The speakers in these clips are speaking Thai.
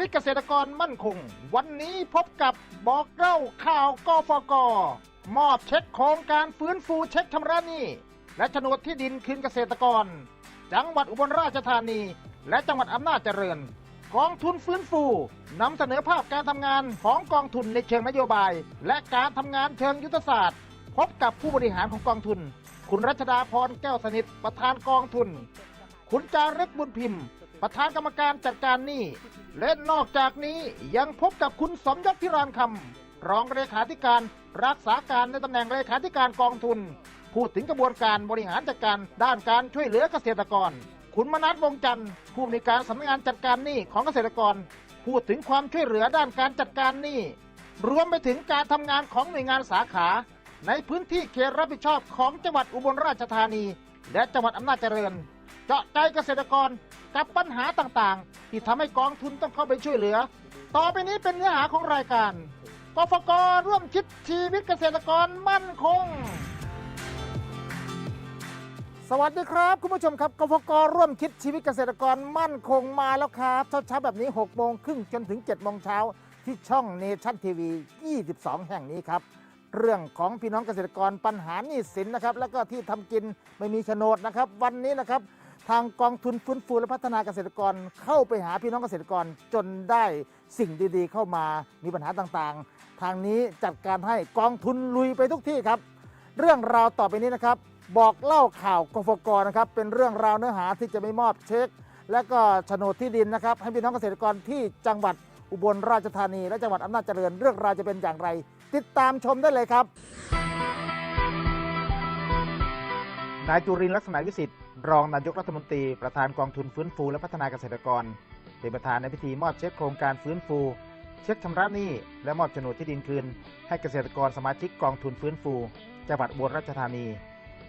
วิตเกษตรกรมั่นคง วันนี้พบกับบอกเล่าข่าวกฟกมอบเช็คโครงการฟื้นฟูเช็คชำระหนี้และโฉนดที่ดินคืนเกษตรกร จังหวัดอุบลราชธานี และจังหวัดอำนาจเจริญ กองทุนฟื้นฟูนำเสนอภาพการทำงานของกองทุนในเชิงนโยบาย และการทำงานเชิงยุทธศาสตร์ พบกับผู้บริหารของกองทุน คุณรัชดาพรแก้วสนิทประธานกองทุน คุณจารึกบุญพิมพ์ ประธานกรรมการจัดการหนี้และนอกจากนี้ยังพบกับคุณสมยศพิรานคำรองเลขาธิการรักษาการในตำแหน่งเลขาธิการกองทุน พูดถึงกระบวนการบริหารจัดการด้านการช่วยเหลือเกษตรกร คุณมนัสวงจันทร์ผู้อำนวยการสำนักงานจัดการหนี้ของเกษตรกร พูดถึงความช่วยเหลือด้านการจัดการหนี้รวมไปถึงการทำงานของหน่วยงานสาขา ในพื้นที่เขตรับผิดชอบของจังหวัดอุบลราชธานี และจังหวัดอำนาจเจริญ เจาะใจเกษตรกรกับปัญหาต่างๆ ที่ทำให้กองทุนต้องเข้าไปช่วยเหลือ ต่อไปนี้เป็นเนื้อหาของรายการกฟกร่วมคิดชีวิตเกษตรกรมั่นคง สวัสดีครับ คุณผู้ชมครับกฟกร่วมคิดชีวิตเกษตรกรมั่นคงมาแล้วครับเช้าๆแบบนี้6โมงครึ่งจนถึง7โมงเช้าที่ช่องเนชั่นทีวี 22 แห่งนี้ครับ เรื่องของพี่น้องเกษตรกรปัญหาหนี้สินนะครับ แล้วก็ที่ทำกินไม่มีโฉนดนะครับ วันนี้นะครับ ทางกองทุนฟื้นฟูและพัฒนาเกษตรกรเข้าไปหาพี่น้องเกษตรกรจนได้สิ่งดีๆ เข้ามามีปัญหาต่างๆ ทางนี้จัดการให้กองทุนลุยไปทุกที่ครับ เรื่องราวต่อไปนี้นะครับ บอกเล่าข่าวกฟกนะครับเป็นเรื่องราวเนื้อหาที่จะไม่มอบเช็ค และก็โฉนดที่ดินนะครับ ให้พี่น้องเกษตรกรที่จังหวัดอุบลราชธานี และจังหวัดอำนาจเจริญเรื่องราวจะเป็นอย่างไร ติดตามชมได้เลยครับนายจุรินทร์ลักษณะวิสิทธิ์ รองนายกรัฐมนตรีประธานกองทุนฟื้นฟูและพัฒนาเกษตรกรเป็นประธานในพิธีมอบเช็คโครงการฟื้นฟู เช็คชำระหนี้และมอบโฉนดที่ดินคืน ให้เกษตรกรสมาชิกกองทุนฟื้นฟูจังหวัดอุบลราชธานี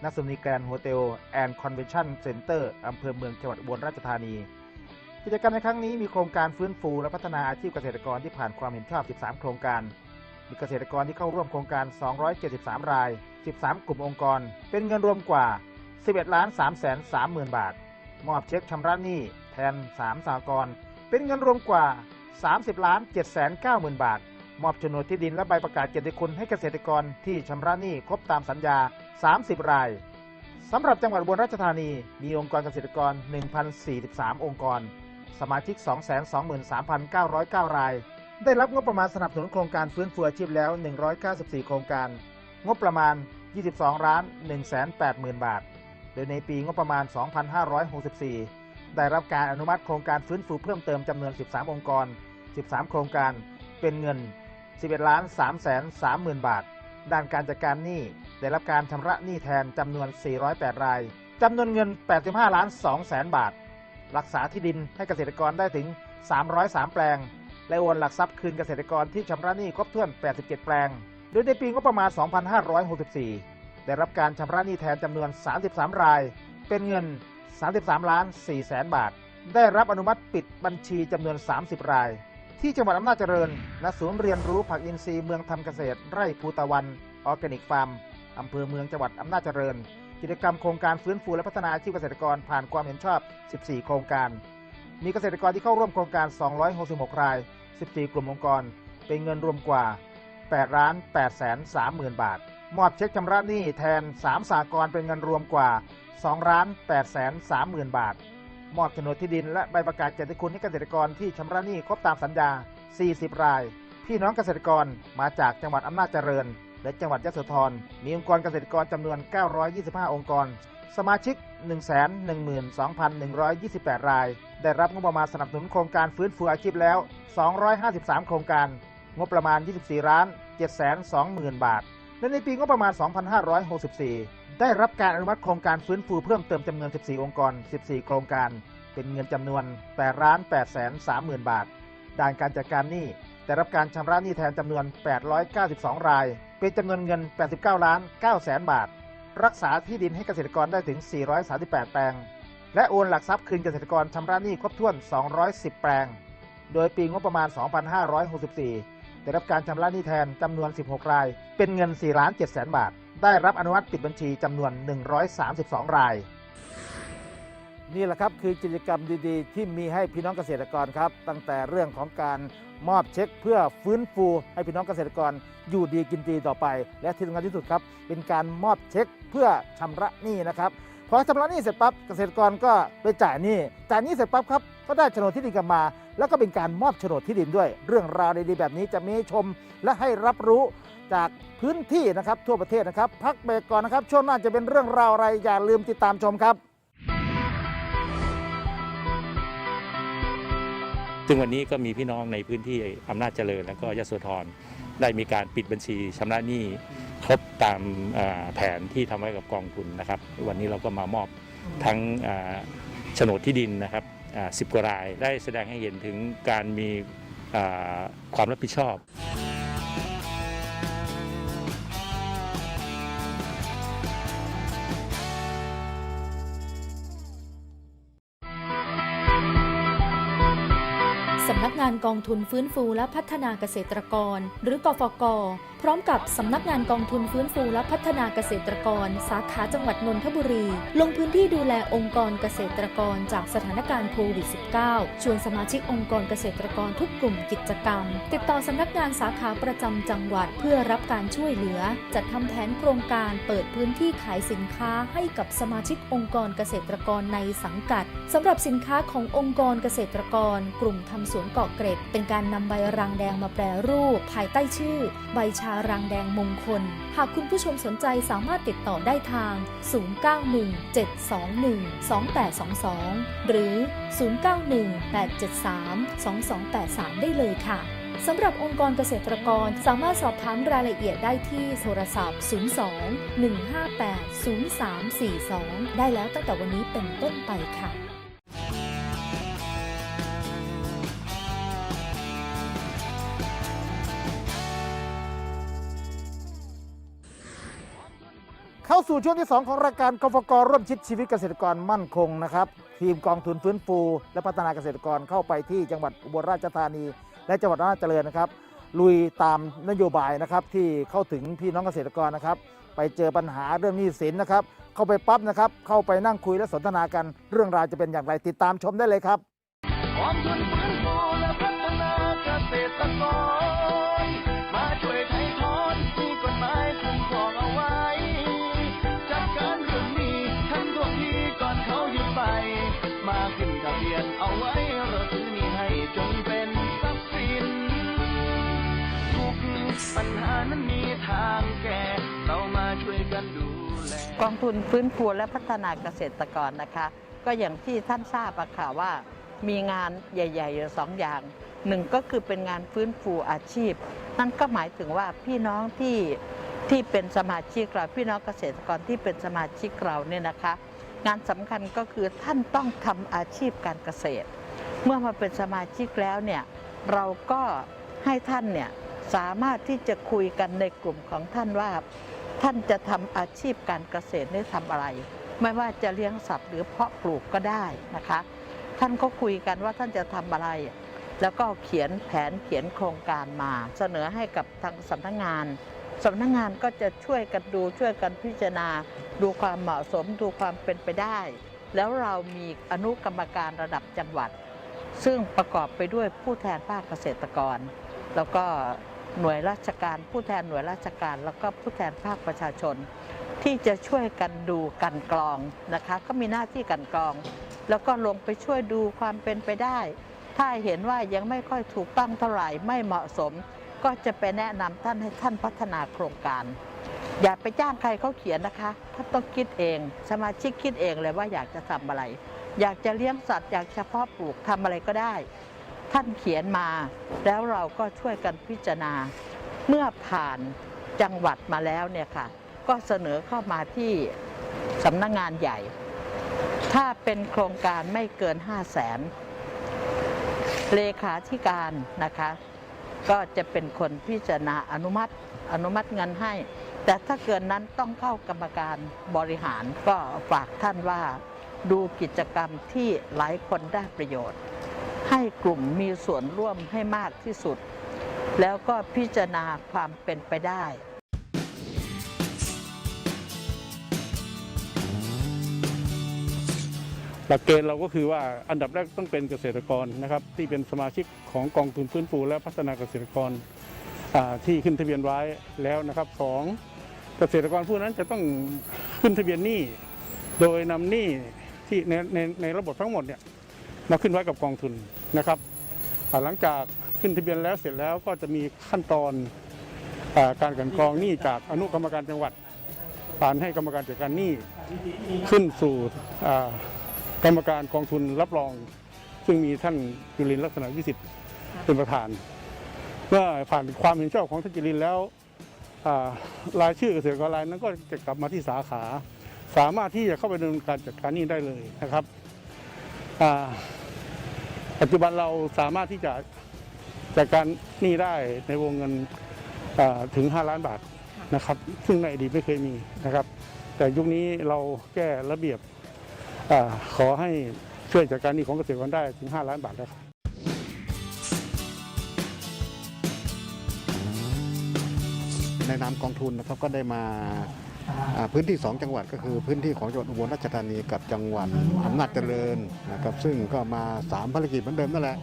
ณสุนีแกรนด์โฮเทลแอนด์คอนเวนชั่นเซ็นเตอร์อำเภอเมืองจังหวัดอุบลราชธานี กิจกรรมในครั้งนี้มีโครงการฟื้นฟูและพัฒนาอาชีพเกษตรกรที่ผ่านความเห็นชอบ 13 โครงการ มีเกษตรกรที่เข้าร่วมโครงการ 273 ราย 13 กลุ่มองค์กร เป็นเงินรวมกว่า 11ล้าน3แสน3หมื่นบาท มอบเช็คชำระหนี้แทน 3สหกรเป็นเงินรวมกว่า 30ล้าน7แสน9หมื่นบาท มอบโฉนดที่ดินและใบประกาศเกียรติคุณให้เกษตรกรที่ชำระหนี้ครบตามสัญญา 30 รายสำหรับจังหวัดอุบลราชธานี มีองค์กรเกษตรกร 1,043 องค์กร สมาชิก 223,909 ราย ได้รับงบประมาณสนับสนุนโครงการฟื้นฟูอาชีพแล้ว 194 โครงการ งบประมาณ 22ล้าน180,000 บาท โดยในปีงบประมาณ 2564 ได้รับการอนุมัติโครงการฟื้นฟูเพิ่มเติมจำนวน 13 องค์กร 13 โครงการเป็นเงิน 11ล้าน3แสน30,000 บาท ด้านการจัดการหนี้ได้รับการชำระหนี้แทนจำนวน 408 รายจำนวนเงิน 85ล้าน2แสนบาท รักษาที่ดินให้เกษตรกรได้ถึง 303 แปลง และโอนหลักทรัพย์คืนเกษตรกรที่ชำระหนี้ครบถ้วน 87 แปลง โดยในปีงบประมาณ 2564 ได้รับการชำระหนี้แทนจำนวน 33 ราย เป็นเงิน 33 ล้าน4แสนบาท ได้รับอนุมัติปิดบัญชีจำนวน 30 ราย ที่จังหวัดอำนาจเจริญณศูนย์เรียนรู้ผักอินทรีย์เมืองทำเกษตร ไร่ภูตะวันออร์แกนิกฟาร์มอำเภอเมืองจังหวัดอำนาจเจริญ กิจกรรมโครงการฟื้นฟูและพัฒนาอาชีพเกษตรกรผ่านความเห็นชอบ 14 โครงการ มีเกษตรกรที่เข้าร่วมโครงการ 266 ราย 14 กลุ่มองค์กร เป็นเงินรวมกว่า8ล้าน8แสน3หมื่นบาท มอบเช็คชำระหนี้แทน 3สากรเป็นเงินรวมกว่า2ล้าน8แสน3หมื่นบาท มอบโฉนดที่ดินและใบประกาศเกียรติคุณให้เกษตรกรที่ชำระหนี้ครบตามสัญญา 40 ราย พี่น้องเกษตรกรมาจากจังหวัดอำนาจเจริญ และจังหวัดยะโสธร มีองค์กรเกษตรกรจำนวน 925 องค์กร สมาชิก 112,128 ราย ได้รับงบประมาณสนับสนุนโครงการฟื้นฟูอาชีพแล้ว 253 โครงการ งบประมาณ 24ล้าน720,000 บาท และในปีงบประมาณ 2564 ได้รับการอนุมัติโครงการฟื้นฟูเพิ่มเติมจำนวน 14 องค์กร 14 โครงการ เป็นเงินจำนวน8ล้าน8แสน30,000 บาทด้านการจัดการหนี้แต่รับการชำระหนี้แทนจำนวน 892 ราย เป็นจำนวนเงิน 89 ล้าน9แสนบาท รักษาที่ดินให้เกษตรกรได้ถึง 438 แปลง และโอนหลักทรัพย์คืนเกษตรกรชำระหนี้ครบถ้วน 210 แปลง โดยปีงบประมาณ 2564 ได้รับการชำระหนี้แทนจำนวน 16 ราย เป็นเงิน 4 ล้าน7แสนบาท ได้รับอนุมัติปิดบัญชีจำนวน 132 ราย นี่แหละครับคือกิจกรรมดีๆ ที่มีให้พี่น้องเกษตรกรครับ ตั้งแต่เรื่องของการมอบเช็คเพื่อฟื้นฟูให้พี่น้องเกษตรกรอยู่ดีกินดีต่อไป และที่สำคัญที่สุดครับ เป็นการมอบเช็คเพื่อชำระหนี้นะครับ พอชำระหนี้เสร็จปั๊บเกษตรกรก็ไปจ่ายหนี้จ่ายหนี้เสร็จปั๊บครับก็ได้โฉนดที่ดินกลับมา แล้วก็เป็นการมอบโฉนดที่ดินด้วย เรื่องราวดีๆแบบนี้จะมีให้ชม และให้รับรู้จากพื้นที่นะครับทั่วประเทศนะครับ พักเบรกก่อนนะครับช่วงหน้าจะเป็นเรื่องราวอะไรอย่าลืมติดตามชมครับ ซึ่งวันนี้ก็มีพี่น้องในพื้นที่อำนาจเจริญ แล้วก็ยโสธรได้มีการปิดบัญชีชำระหนี้ ครบตามอ่าแผนที่ทำไว้กับกองทุนนะครับ วันนี้เราก็มามอบทั้งอ่าโฉนดที่ดินนะครับสิบกว่ารายได้แสดงให้เห็นถึงการมีอ่าความรับผิดชอบ กองทุนฟื้นฟูและพัฒนาเกษตรกร หรือกฟก พร้อมกับสำนักงานกองทุนฟื้นฟูและพัฒนาเกษตรกร สาขาจังหวัดนนทบุรี ลงพื้นที่ดูแลองค์กรเกษตรกรจากสถานการณ์โควิด -19 ชวนสมาชิกองค์กรเกษตรกรทุกกลุ่มกิจกรรม ติดต่อสำนักงานสาขาประจำจังหวัดเพื่อรับการช่วยเหลือ จัดทำแผนโครงการเปิดพื้นที่ขายสินค้าให้กับสมาชิกองค์กรเกษตรกรในสังกัดสำหรับสินค้าขององค์กรเกษตรกร กลุ่มทำสวนเกาะเกร็ดเป็นการนำใบรางแดงมาแปรรูป ภายใต้ชื่อ ใบชารางแดงมงคล หากคุณผู้ชมสนใจสามารถติดต่อได้ทาง 0917212822 หรือ 0918732283 ได้เลยค่ะสำหรับองค์กรเกษตรกรสามารถสอบถามรายละเอียดได้ที่โทรศัพท์ 02 158 0342 ได้แล้วตั้งแต่วันนี้เป็นต้นไปค่ะ สู่ช่วงที่ 2 ของรายการกฟกร่วมชิดชีวิตเกษตรกรมั่นคงนะครับ ทีมกองทุนฟื้นฟู และพัฒนาเกษตรกรเข้าไปที่จังหวัดอุบลราชธานี และจังหวัดอำนาจเจริญนะครับ ลุยตามนโยบายนะครับที่เข้าถึงพี่น้องเกษตรกรนะครับ ไปเจอปัญหาเรื่องหนี้สินนะครับ เข้าไปปั๊บนะครับ เข้าไปนั่งคุยและสนทนากันเรื่องราวจะเป็นอย่างไรติดตามชมได้เลยครับ กองทุนฟื้นฟูและพัฒนาเกษตรกรนะคะ ก็อย่างที่ท่านทราบอะค่ะว่า มีงานใหญ่ๆอยู่สองอย่างหนึ่งก็คือเป็นงานฟื้นฟูอาชีพ นั่นก็หมายถึงว่าพี่น้องที่ที่เป็นสมาชิกเราพี่น้องเกษตรกรที่เป็นสมาชิกเราเนี่ยนะคะ งานสำคัญก็คือท่านต้องทำอาชีพการเกษตร เมื่อมาเป็นสมาชิกแล้วเนี่ยเราก็ให้ท่านเนี่ยสามารถที่จะคุยกันในกลุ่มของท่านว่า ท่านจะทำอาชีพการเกษตรได้ทำอะไร ไม่ว่าจะเลี้ยงสัตว์หรือเพาะปลูกก็ได้นะคะ ท่านก็คุยกันว่าท่านจะทำอะไร แล้วก็เขียนแผนเขียนโครงการมา เสนอให้กับทางสำนักงานสำนักงานก็จะช่วยกันดูช่วยกันพิจารณา ดูความเหมาะสมดูความเป็นไปได้ แล้วเรามีอนุกรรมการระดับจังหวัด ซึ่งประกอบไปด้วยผู้แทนภาคเกษตรกร แล้วก็ หน่วยราชการ ผู้แทนหน่วยราชการ แล้วก็ผู้แทนภาคประชาชน ที่จะช่วยกันดูกันกรองนะคะก็มีหน้าที่กันกรอง แล้วก็ลงไปช่วยดูความเป็นไปได้ ถ้าเห็นว่ายังไม่ค่อยถูกต้องเท่าไหร่ไม่เหมาะสม ก็จะไปแนะนำท่านให้ท่านพัฒนาโครงการ อย่าไปจ้างใครเขาเขียนนะคะท่านต้องคิดเอง สมาชิกคิดเองเลยว่าอยากจะทำอะไร อยากจะเลี้ยงสัตว์ อยากเฉพาะปลูกทำอะไรก็ได้ ท่านเขียนมา แล้วเราก็ช่วยกันพิจารณา เมื่อผ่านจังหวัดมาแล้วเนี่ยค่ะ ก็เสนอเข้ามาที่สำนักงานใหญ่ ถ้าเป็นโครงการไม่เกิน 5 0 0แสนเลขาธิการนะคะ ก็จะเป็นคนพิจารณาอนุมัติอนุมัติเงินให้ แต่ถ้าเกินนั้นต้องเข้ากรรมการบริหารก็ฝากท่านว่าดูกิจกรรมที่หลายคนได้ประโยชน์ ให้กลุ่มมีส่วนร่วมให้มากที่สุด แล้วก็พิจารณาความเป็นไปได้หลักเกณฑ์เราก็คือว่าอันดับแรกต้องเป็นเกษตรกรนะครับที่เป็นสมาชิกของกองทุนฟื้นฟูและพัฒนาเกษตรกรที่ขึ้นทะเบียนไว้แล้วนะครับสองเกษตรกรผู้นั้นจะต้องขึ้นทะเบียนหนี้โดยนำหนี้ที่ในในในระบบทั้งหมดเนี่ย มาขึ้นไว้กับกองทุนนะครับ หลังจากขึ้นทะเบียนแล้วเสร็จแล้วก็จะมีขั้นตอนอการกันกรองหนี้จากอนุกรรมการจังหวัดผ่านให้กรรมการจัดการหนี้ขึ้นสู่กรรมการกองทุนรับรอง ซึ่งมีท่านจุลินลักษณะวิสิทธิ์เป็นประธานเมื่อผ่านความเห็นชอบของท่านจุลินแล้วอ่ารายชื่อเกษตรกรรายนั้นก็จะกลับมาที่สาขา สามารถที่จะเข้าไปดำเนินการจัดการหนี้ได้เลยนะครับ ปัจจุบันเราสามารถที่จะจัดการหนี้ได้ในวงเงินถึง 5 ล้านบาทนะครับ ซึ่งในอดีตไม่เคยมีนะครับ แต่ยุคนี้เราแก้ระเบียบอขอให้ช่วยจัดการหนี้ของเกษตรกรได้ถึง 5 ล้านบาทแล้วครับในนามกองทุนนะครับก็ได้มา อ่าพื้นที่ 2 จังหวัดก็คือพื้นที่ของจังหวัดอุบลราชธานีกับจังหวัดอำนาจเจริญนะครับซึ่งก็มา3ภารกิจเหมือนเดิมนั่นแหละ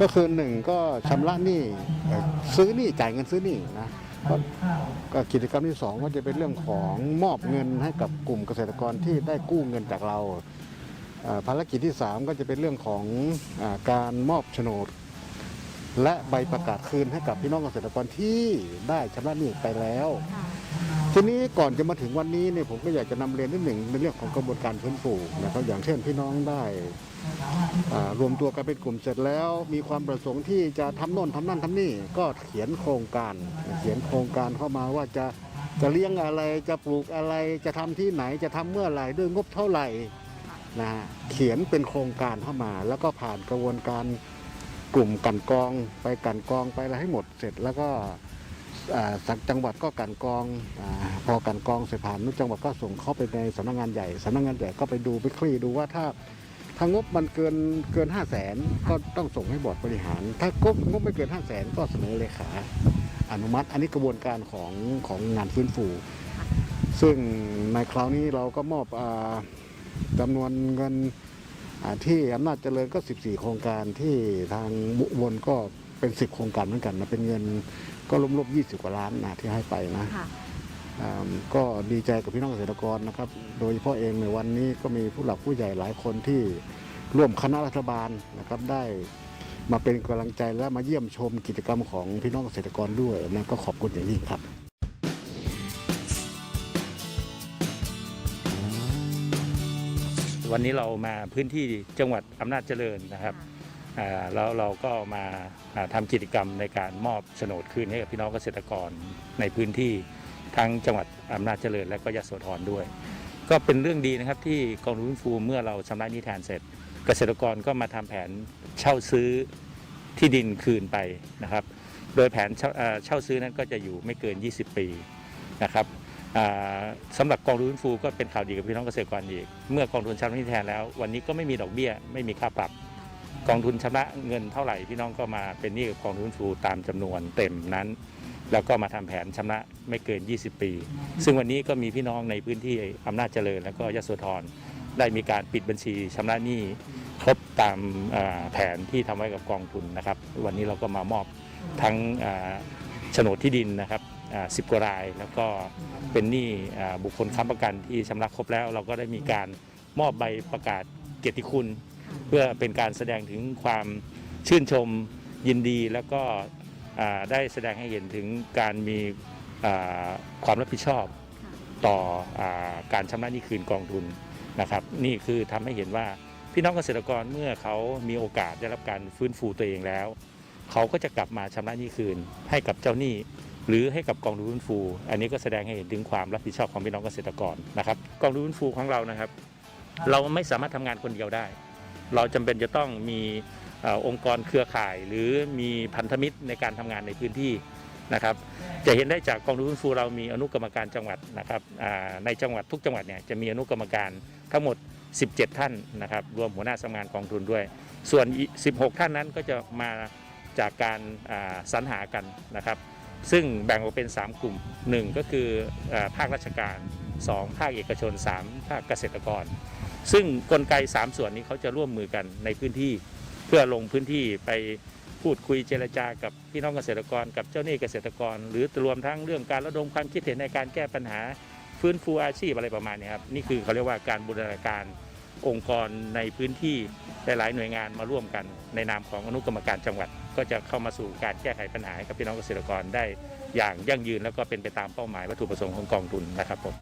ก็คือ1ก็ชำระหนี้เอ่อซื้อหนี้จ่ายเงินซื้อหนี้นะก็ก็กิจกรรมที่2ก็จะเป็นเรื่องของมอบเงินให้กับกลุ่มเกษตรกรที่ได้กู้เงินจากเราอ่าภารกิจที่ 3 ก็จะเป็นเรื่องของอาการมอบโฉนด และใบประกาศคืนให้กับพี่น้องเกษตรกรที่ได้ชำระหนี้ไปแล้ว ทีนี้ก่อนจะมาถึงวันนี้เนี่ยผมก็อยากจะนำเรียนนิดหนึ่งในเรื่องของกระบวนการฟื้นฟูนะครับอย่างเช่นพี่น้องได้รวมตัวกันเป็นกลุ่มเสร็จแล้วมีความประสงค์ที่จะทำโน่นทำนั่นทำนี่ก็เขียนโครงการ เขียนโครงการเข้ามาว่าจะจะเลี้ยงอะไรจะปลูกอะไรจะทำที่ไหนจะทำเมื่อไหร่ด้วยงบเท่าไหร่นะเขียนเป็นโครงการเข้ามา แล้วก็ผ่านกระบวนการกลุ่มกันกองไปกันกองไปอะไรให้หมดเสร็จแล้วก็ สักจังหวัดก็กันกองอพอกันกองเสร็จผ่านนุจังหวัดก็ส่งเข้าไปในสำนักงานใหญ่สำนักงานใหญ่ก็ไปดูไปคลี่ดูว่าถ้าถ้างบมันเกินเกินห้าแสนก็ต้องส่งให้บอร์ดบริหาร ถ้างบงบไม่เกินห้าแสนก็เสนอเลขาอนุมัติ อันนี้กระบวนการของของงานฟื้นฟู ซึ่งในคราวนี้เราก็มอบอจำนวนเงินที่อำนาจเจริญก็ 14 โครงการที่ทางบุบลก็เป็น 10 โครงการเหมือนกันนะเป็นเงิน ก็รวมๆ20 กว่าล้านนะที่ให้ไปนะอ่าก็ดีใจกับพี่น้องเกษตรกรนะครับ โดยเฉพาะเองในวันนี้ก็มีผู้หลักผู้ใหญ่หลายคนที่ร่วมคณะรัฐบาลนะครับได้มาเป็นกำลังใจและมาเยี่ยมชมกิจกรรมของพี่น้องเกษตรกรด้วยนะก็ขอบคุณอย่างยิ่งครับ วันนี้เรามาพื้นที่จังหวัดอำนาจเจริญนะครับอ่า แล้วเราก็มาอ่าทำกิจกรรมในการมอบโฉนดคืนให้กับพี่น้องเกษตรกรในพื้นที่ทั้งจังหวัดอำนาจเจริญและก็ยโสธรด้วย ก็เป็นเรื่องดีนะครับที่กองทุนฟื้นฟูเมื่อเราชำระหนี้แทนเสร็จ เกษตรกรก็มาทำแผนเช่าซื้อที่ดินคืนไปนะครับ โดยแผนเช่าเอ่อเช่าซื้อนั้นก็จะอยู่ไม่เกิน 20 ปีนะครับสำหรับกองทุนฟื้นฟูก็เป็นข่าวดีกับพี่น้องเกษตรกรอีก เมื่อกองทุนชำระหนี้แทนแล้ว วันนี้ก็ไม่มีดอกเบี้ย ไม่มีค่าปรับ กองทุนชำระเงินเท่าไหร่พี่น้องก็มาเป็นหนี้กับกองทุนฟูตามจำนวนเต็มนั้น แล้วก็มาทำแผนชำระไม่เกิน 20 ปี ซึ่งวันนี้ก็มีพี่น้องในพื้นที่อำนาจเจริญ แล้วก็ยโสธรได้มีการปิดบัญชีชำระหนี้ครบตามแผนที่ทำไว้กับกองทุนนะครับ วันนี้เราก็มามอบทั้งโฉนดที่ดินนะครับสิบกว่าราย แล้วก็เป็นหนี้บุคคลค้ำประกันที่ชำระครบแล้ว เราก็ได้มีการมอบใบประกาศเกียรติคุณ เพื่อเป็นการแสดงถึงความชื่นชมยินดีแล้วก็อ่าได้แสดงให้เห็นถึงการมีอ่าความรับผิดชอบต่ออาการชำระหนี้คืนกองทุนนะครับ นี่คือทำให้เห็นว่าพี่น้องเกษตรกรเมื่อเขามีโอกาสได้รับการฟื้นฟูตัวเองแล้ว เขาก็จะกลับมาชำระหนี้คืนให้กับเจ้าหนี้หรือให้กับกองทุนฟื้นฟู อันนี้ก็แสดงให้เห็นถึงความรับผิดชอบของพี่น้องเกษตรกรนะครับ กองทุนฟื้นฟูของเรานะครับ เราไม่สามารถทำงานคนเดียวได้ เราจำเป็นจะต้องมีอองค์กรเครือข่าย หรือมีพันธมิตรในการทำงานในพื้นที่นะครับ จะเห็นได้จากกองทุนฟื้นฟูเรามีอนุกรรมการจังหวัดนะครับในจังหวัดทุกจังหวัดเนี่ยจะมีอนุกรรมการทั้งหมด 17 ท่านนะครับ รวมหัวหน้าสำนักงานกองทุนด้วย ส่วน 16 ท่านนั้นก็จะมาจากการสรรหากันนะครับ ซึ่งแบ่งออกเป็น 3 กลุ่ม 1 ก็คืออภาคราชการ 2 ภาคเอกชน 3 ภาคเกษตรกร ซึ่งกลไก 3 ส่วนนี้เขาจะร่วมมือกันในพื้นที่ เพื่อลงพื้นที่ไปพูดคุยเจรจากับพี่น้องเกษตรกร กับเจ้าหนี้เกษตรกร หรือรวมทั้งเรื่องการระดมความคิดเห็นในการแก้ปัญหาฟื้นฟูอาชีพอะไรประมาณนี้ครับนี่คือเขาเรียกว่าการบูรณาการองค์กรในพื้นที่หลายๆหน่วยงานมาร่วมกัน ในนามของอนุกรรมการจังหวัด ก็จะเข้ามาสู่การแก้ไขปัญหาให้กับพี่น้องเกษตรกรได้อย่างยั่งยืนแล้วก็เป็นไปตามเป้าหมายวัตถุประสงค์ของกองทุนนะครับผม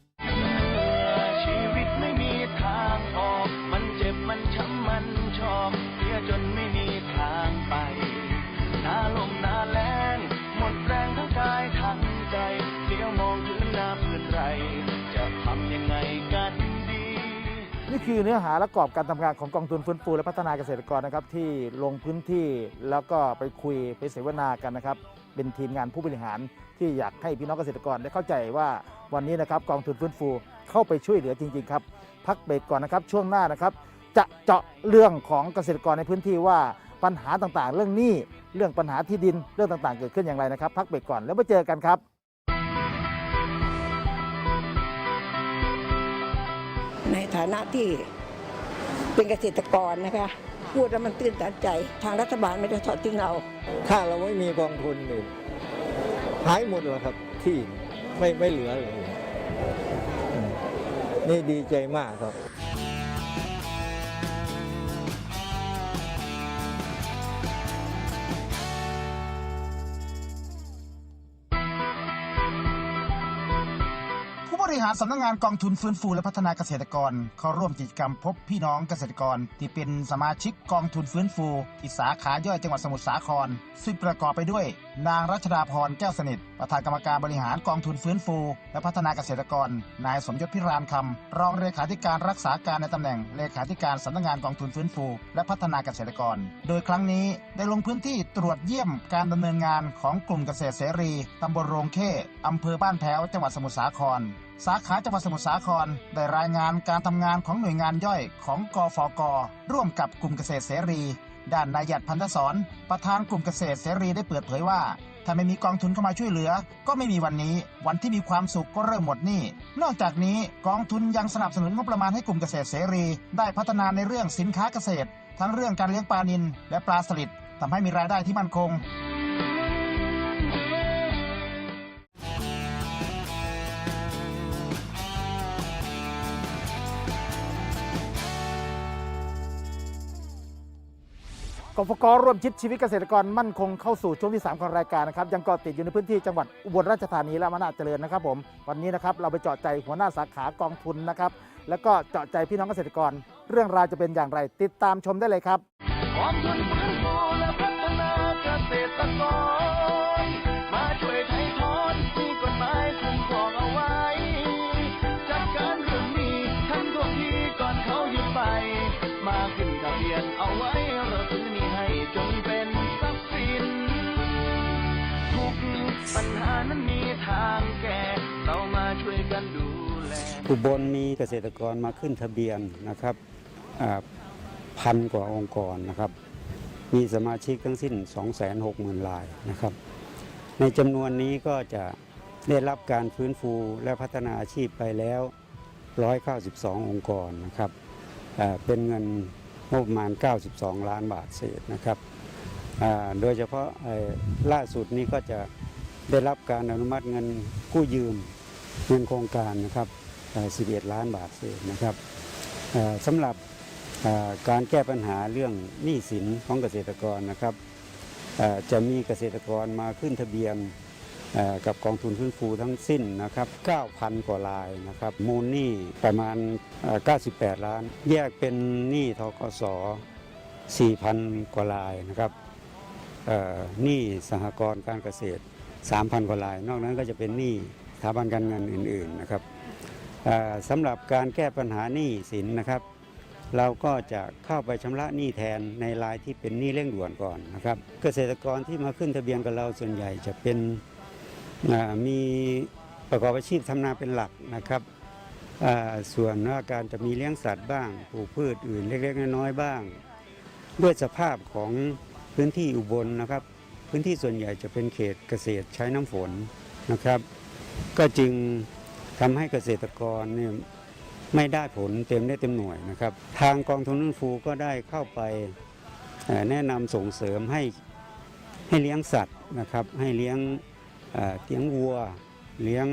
นี่คือเนื้อหาและกรอบการทำงานของกองทุนฟื้นฟูและพัฒนาเกษตรกรนะครับที่ลงพื้นที่แล้วก็ไปคุยไปเสวนากันนะครับ เป็นทีมงานผู้บริหารที่อยากให้พี่น้องเกษตรกรได้เข้าใจว่าวันนี้นะครับกองทุนฟื้นฟูเข้าไปช่วยเหลือจริง ๆ ครับ พักเบรกก่อนนะครับช่วงหน้านะครับ จะเจาะเรื่องของเกษตรกรในพื้นที่ว่าปัญหาต่างๆ เรื่องหนี้เรื่องปัญหาที่ดินเรื่องต่างๆ เกิดขึ้นอย่างไรนะครับ พักเบรกก่อนแล้วมาเจอกันครับ ในฐานะที่เป็นเกษตรกรนะคะ พูดแล้วมันตื้นตันใจ ทางรัฐบาลไม่ได้ทอดทิ้งเรา ถ้าเราไม่มีกองทุนนี่หายหมดแล้วครับ ที่ไม่ไม่เหลือเลย นี่ดีใจมากครับ ริหารสำนักงานกองทุนฟื้นฟูและพัฒนาเกษตรกร เข้าร่วมกิจกรรมพบพี่น้องเกษตรกร ที่เป็นสมาชิกกองทุนฟื้นฟูที่สาขาย่อยจังหวัดสมุทรสาคร ซึ่งประกอบไปด้วย นางรัชดาพรแก้วสนิท ประธานกรรมการบริหารกองทุนฟื้นฟู และพัฒนาเกษตรกร นายสมยศพิรามคำรองเลขาธิการรักษาการในตำแหน่งเลขาธิการสำนักงานกองทุนฟื้นฟู และพัฒนาเกษตรกร โดยครั้งนี้ได้ลงพื้นที่ตรวจเยี่ยมการดำเนินงานของกลุ่มเกษตรเสรีตำบลโรงเข้อำเภอบ้านแพ้วจังหวัดสมุทรสาครสาขาจังหวัดสมุทรสาคร ได้รายงานการทำงานของหน่วยงานย่อยของกฟก ร่วมกับกลุ่มเกษตรเสรี ด้านนายหยัดพันธศรประธานกลุ่มเกษตรเสรีได้เปิดเผยว่า ถ้าไม่มีกองทุนเข้ามาช่วยเหลือ ก็ไม่มีวันนี้ วันที่มีความสุขก็เริ่มหมดหนี้ นอกจากนี้กองทุนยังสนับสนุนงบประมาณให้กลุ่มเกษตรเสรี ได้พัฒนาในเรื่องสินค้าเกษตร ทั้งเรื่องการเลี้ยงปลานิลและปลาสลิดทำให้มีรายได้ที่มั่นคง กฟกร่วมชิดชีวิตเกษตรกรมั่นคงเข้าสู่ช่วงที่ 3 ของรายการนะครับยังเกาะติดอยู่ในพื้นที่จังหวัดอุบลราชธานีและอำนาจเจริญนะครับผมวันนี้นะครับเราไปเจาะใจหัวหน้าสาขากองทุนนะครับแล้วก็เจาะใจพี่น้องเกษตรกร เรื่องราวจะเป็นอย่างไร ติดตามชมได้เลยครับกองทุนฟื้นฟูและพัฒนาเกษตรกรมาช่วยไถ่ถอนมีกฎหมายคุ้มครองเอาไว้จัดการเรื่องนี้ทำทุกทีก่อนเขาหยุดไป มาขึ้นทะเบียนเอาไว้ จนเป็นทรัพย์สินทุกปัญหานั้นมีทางแก้เรามาช่วยกันดูแลอุบลมีเกษตรกรมาขึ้นทะเบียนนะครับพันกว่าองค์กรนะครับ มีสมาชิกทั้งสิ้น 260,000รายนะครับ ในจำนวนนี้ก็จะได้รับการฟื้นฟูและพัฒนาอาชีพไปแล้ว 192 องค์กรนะครับเป็นเงิน งบประมาณ 92 ล้านบาทเศษนะครับโดยเฉพาะล่าสุดนี้ก็จะได้รับการอนุมัติเงินกู้ยืมเงินโครงการนะครับ 11 ล้านบาทเศษนะครับสำหรับการแก้ปัญหาเรื่องหนี้สินของเกษตรกรนะครับจะมีเกษตรกรมาขึ้นทะเบียน กับกองทุนฟื้นฟูทั้งสิ้นนะครับ 9,000 กว่ารายนะครับ มูลหนี้ประมาณเอ่อ98 ล้าน แยกเป็นหนี้ทกส4,000 กว่ารายนะครับหนี้สหกรณ์การเกษตร 3,000 กว่าราย นอกนั้นก็จะเป็นหนี้สถาบันการเงินอื่นๆนะครับสำหรับการแก้ปัญหาหนี้สินนะครับ เราก็จะเข้าไปชำระหนี้แทนในรายที่เป็นหนี้เร่งด่วนก่อนนะครับ เกษตรกรที่มาขึ้นทะเบียนกับเราส่วนใหญ่จะเป็น มีประกอบอาชีพทำนาเป็นหลักนะครับส่วนว่าการจะมีเลี้ยงสัตว์บ้างปลูกพืชอื่นเล็กๆน้อยๆบ้าง ด้วยสภาพของพื้นที่อุบลนะครับ พื้นที่ส่วนใหญ่จะเป็นเขตเกษตรใช้น้ำฝนนะครับ ก็จึงทำให้เกษตรกรเนี่ยไม่ได้ผลเต็มได้เต็มหน่วยนะครับ ทางกองทุนฟื้นฟูก็ได้เข้าไปแนะนำส่งเสริมให้ให้เลี้ยงสัตว์นะครับ ให้เลี้ยง เอ่อเลี้ยงวัวเลี้ยง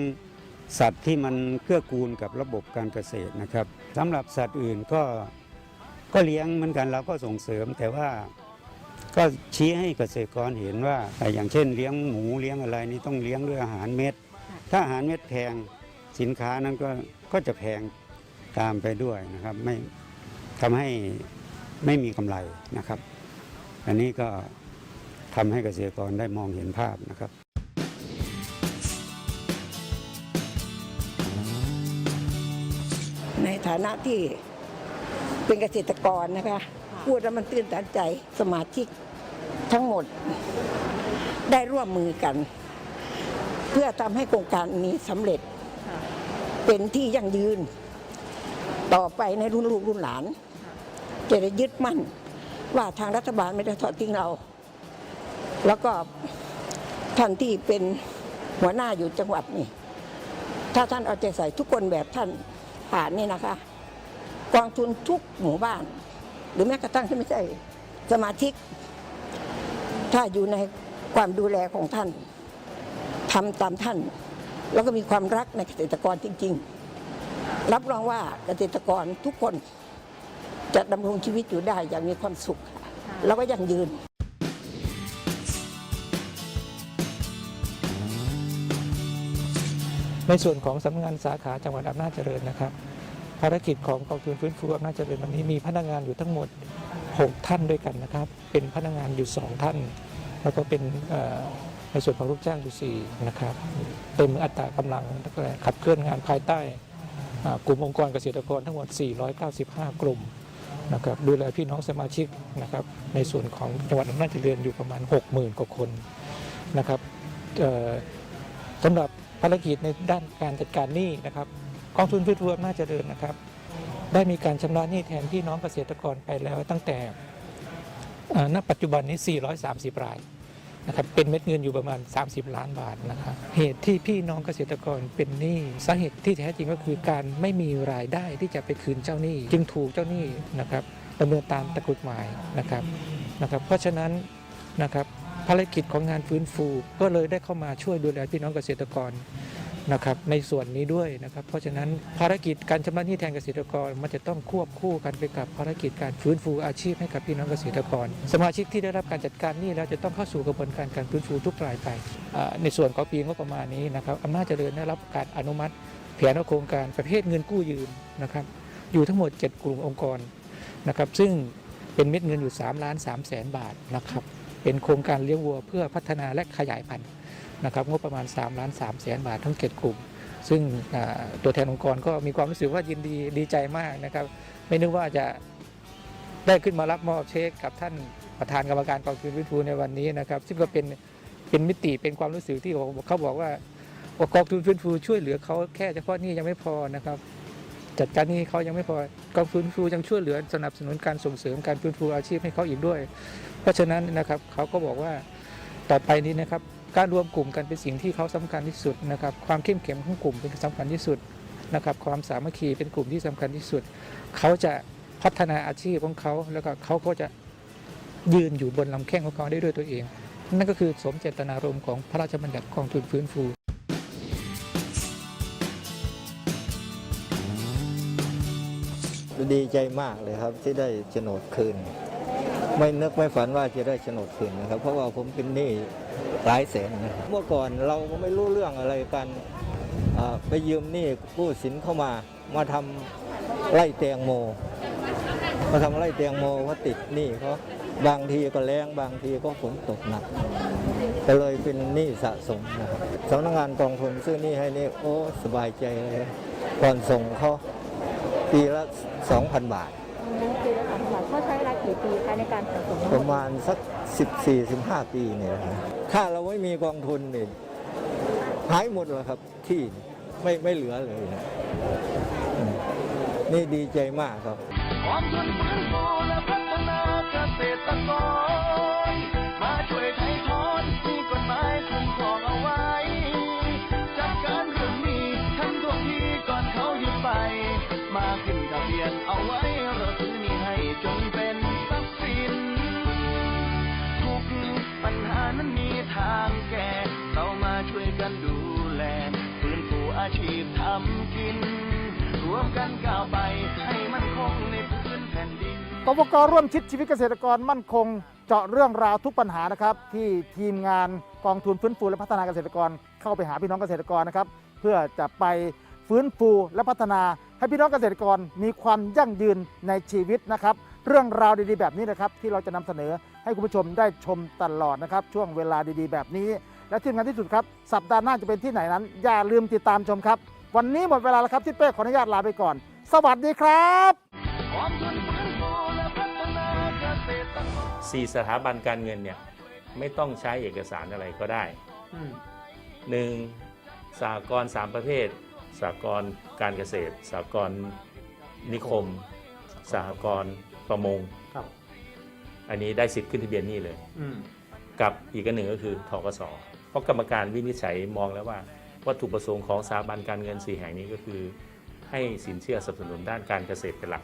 สัตว์ที่มันเกื้อกูลกับระบบการเกษตรนะครับสำหรับสัตว์อื่นก็ก็เลี้ยงเหมือนกันเราก็ส่งเสริมแต่ว่าก็ชี้ให้เกษตรกรเห็นว่าเอ่ออย่างเช่นเลี้ยงหมูเลี้ยงอะไรนี่ต้องเลี้ยงด้วยอาหารเม็ด ถ้าอาหารเม็ดแพงสินค้านั้นก็ก็จะแพงตามไปด้วยนะครับ ไม่ทำให้ไม่มีกำไรนะครับ อันนี้ก็ทำให้เกษตรกรได้มองเห็นภาพนะครับ ในฐานะที่เป็นเกษตรกรนะคะ พูดแล้วมันตื้นตันใจสมาชิกทั้งหมดได้ร่วมมือกัน เพื่อทำให้โครงการนี้สำเร็จเป็นที่ยั่งยืน ต่อไปในรุ่นลูกรุ่นหลาน จะได้ยึดมั่นว่าทางรัฐบาลไม่ได้ทอดทิ้งเรา แล้วก็ท่านที่เป็นหัวหน้าอยู่จังหวัดนี่ ถ้าท่านเอาใจใส่ทุกคนแบบท่าน ผ่านนี่นะคะ กองทุนทุกหมู่บ้าน หรือแม้กระทั่งที่ไม่ใช่สมาชิก ถ้าอยู่ในความดูแลของท่านทำตามท่าน แล้วก็มีความรักในเกษตรกรจริง ๆ รับรองว่าเกษตรกรทุกคนจะดำรงชีวิตอยู่ได้อย่างมีความสุข แล้วก็ยั่งยืน ในส่วนของสำนักงานสาขาจังหวัดอำนาจเจริญนะครับ ภารกิจของกองทุนฟื้นฟูอำนาจเจริญวันนี้มีพนักงานอยู่ทั้งหมด 6 ท่านด้วยกันนะครับ เป็นพนักงานอยู่ 2 ท่าน แล้วก็เป็นในส่วนของลูกจ้างอยู่ 4 นะครับ เต็มอัตรากำลังแลขับเคลื่อนงานภายใต้กลุ่มองค์กรเกษตรกรทั้งหมด 495 กลุ่มนะครับดูแลพี่น้องสมาชิกนะครับในส่วนของจังหวัดอำนาจเจริญอยู่ประมาณ 60,000 กว่าคนนะครับสำหรับ ภารกิจในด้านการจัดการหนี้นะครับกองทุนพื้นฟูอำนาจะเจริญนะครับ ได้มีการชำระหนี้แทนพี่น้องเกษตรกรไปแล้วตั้งแต่ณปัจจุบันนี้ 430 รายนะครับเป็นเม็ดเงินอยู่ประมาณ 30 ล้านบาทนะครับเหตุที่พี่น้องเกษตรกรเป็นหนี้สาเหตุที่แท้จริงก็คือการไม่มีรายได้ที่จะไปคืนเจ้าหนี้ จึงถูกเจ้าหนี้นะครับดำเนินตามตะกฎหมายนะครับนะครับ เพราะฉะนั้น นะครับภารกิจของงานฟื้นฟูก็เลยได้เข้ามาช่วยดูแลพี่น้องเกษตรกรนะครับในส่วนนี้ด้วยนะครับ เพราะฉะนั้นภารกิจการชำระหนี้แทนเกษตรกรมันจะต้องควบคู่กันไปกับภารกิจการฟื้นฟูอาชีพให้กับพี่น้องเกษตรกร สมาชิกที่ได้รับการจัดการหนี้แล้วจะต้องเข้าสู่กระบวนการการฟื้นฟูทุกรายไป ในส่วนของปีงบประมาณนี้นะครับอำนาจเจริญได้รับการอนุมัติ แผนโครงการประเภทเงินกู้ยืมนะครับอยู่ทั้งหมด 7 กลุ่มองค์กรนะครับซึ่งเป็นเม็ดเงินอยู่3ล้าน3แสนบาทนะครับ เป็นโครงการเลี้ยงวัวเพื่อพัฒนาและขยายพันธุ์นะครับงบประมาณ3ล้าน3แสนบาททั้ง 7 กลุ่ม ซึ่งตัวแทนองค์กรก็มีความรู้สึกว่ายินดีดีใจมากนะครับ ไม่นึกว่าจะได้ขึ้นมารับมอบเช็คกับท่านประธานกรรมการกองทุนวิทูในวันนี้นะครับซึ่งก็เป็นเป็นมิติเป็นความรู้สึกที่เขาบอกว่า กองทุนฟื้นฟูช่วยเหลือเขาแค่เฉพาะนี้ยังไม่พอนะครับ จัดการนี้เขายังไม่พอกองฟื้นฟูยังช่วยเหลือสนับสนุนการส่งเสริมการฟื้นฟูอาชีพให้เขาอีกด้วย เพราะฉะนั้นนะครับเขาก็บอกว่าต่อไปนี้นะครับการรวมกลุ่มกันเป็นสิ่งที่เขาสำคัญที่สุดนะครับความเข้มแข็งของกลุ่มเป็นสำคัญที่สุดนะครับความสามัคคีเป็นกลุ่มที่สำคัญที่สุด เขาจะพัฒนาอาชีพของเขาแล้วก็เขาก็จะยืนอยู่บนลำแข้งของเขาได้ด้วยตัวเอง นั่นก็คือสมเจตนารมณ์ของพระราชบัญญัติกองทุนฟื้นฟู ดีใจมากเลยครับ ที่ได้โฉนดคืน ไม่นึกไม่ฝันว่าจะได้โฉนดคืนนะครับ เพราะว่าผมเป็นหนี้หลายแสนนะครับเมื่อก่อนเราก็ไม่รู้เรื่องอะไรกันไปยืมหนี้กู้สินเข้ามา มาทำไร่แตงโม มาทำไร่แตงโมเขาติดหนี้เขาบางทีก็แรงบางทีก็ฝนตกหนักก็เลยเป็นหนี้สะสมนะครับสำนักงานกองทุนซื้อหนี้ให้นี่โอ้สบายใจเลยก่อนส่งเขา ปีละ 2,000 บาทคือถามว่าเขาใช้เวลากี่ปีคะในการสะสมประมาณสัก 14-15 ปีเนี่ยนะถ้าเราไม่มีกองทุนเนี่ยหายหมดเลยครับที่ไม่ไม่เหลือเลยนะอืมนี่ดีใจมากครับ กองทุนฟื้นฟูและพัฒนาเกษตรกร วมกันก้าวไป ให้มันคงในพื้นแผ่นดินกฟกร่วมชิดชีวิตเกษตรกรมั่นคง เจาะเรื่องราวทุกปัญหานะครับ ที่ทีมงานกองทุนฟื้นฟูและพัฒนาเกษตรกรเข้าไปหาพี่น้องเกษตรกรนะครับ เพื่อจะไปฟื้นฟูและพัฒนา ให้พี่น้องเกษตรกรมีความยั่งยืนในชีวิตนะครับ เรื่องราวดีๆแบบนี้นะครับ ที่เราจะนำเสนอให้คุณผู้ชมได้ชมตลอดนะครับ ช่วงเวลาดีๆ แบบนี้ และที่สำคัญที่สุดครับ สัปดาห์หน้าจะเป็นที่ไหนนั้น อย่าลืมติดตามชมครับ วันนี้หมดเวลาแล้วครับที่เป้ขออนุญาตลาไปก่อน สวัสดีครับกองทุนฟื้นฟูและพัฒนาเกษตรกรสี่สถาบันการเงินเนี่ยไม่ต้องใช้เอกสารอะไรก็ได้หนึ่งสหกรณ์สามประเภทสหกรณ์การเกษตรสหกรณ์นิคมสหกรณ์ประมงครับอันนี้ได้สิทธิ์ขึ้นทะเบียนหนี่เลยกับอีกอันหนึ่งก็คือทกสเพราะกรรมการวินิจฉัยมองแล้วว่า วัตถุประสงค์ของสถาบันการเงิน 4 แห่งนี้ก็คือ ให้สินเชื่อสนับสนุนด้านการเกษตรเป็นหลัก